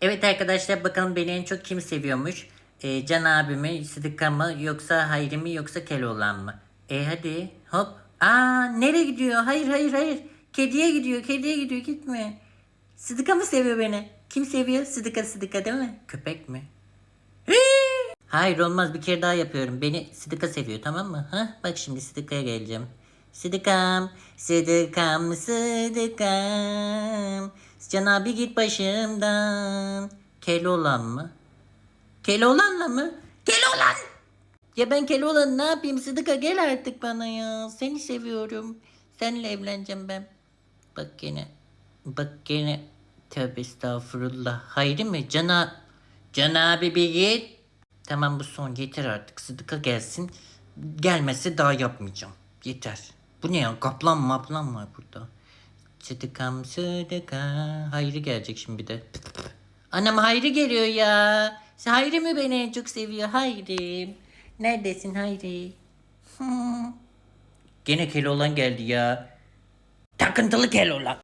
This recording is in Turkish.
Evet arkadaşlar bakalım beni en çok kim seviyormuş? Ee, Can abimi, Sıdıka mı yoksa Hayri mi yoksa Keloğlan mı? E hadi hop. Aa nereye gidiyor? Hayır hayır hayır. Kediye gidiyor kediye gidiyor gitme. Sıdıka mı seviyor beni? Kim seviyor? Sıdıka Sıdıka değil mi? Köpek mi? Hii! Hayır olmaz bir kere daha yapıyorum. Beni Sıdıka seviyor tamam mı? Ha? Bak şimdi Sıdıka'ya geleceğim. Sıdıkam, Sıdıkam, Sıdıkam. Can abi git başımdan. Keloğlan mı? Keloğlan'la mı? Keloğlan! Ya ben Keloğlan ne yapayım? Sıdıka gel artık bana ya. Seni seviyorum. Seninle evleneceğim ben. Bak gene. Bak gene. Tövbe estağfurullah. Hayri mi? Cana. Can abi bir git. Tamam bu son yeter artık. Sıdıka gelsin. Gelmezse daha yapmayacağım. Yeter. Bu ne ya? Kaplan maplan var burada. Sıdıkam sıdıka. Hayri gelecek şimdi bir de. Anam Hayri geliyor ya. Hayri mi beni en çok seviyor? Hayri. Neredesin Hayri? Hmm. Gene Keloğlan geldi ya. Takıntılı Keloğlan.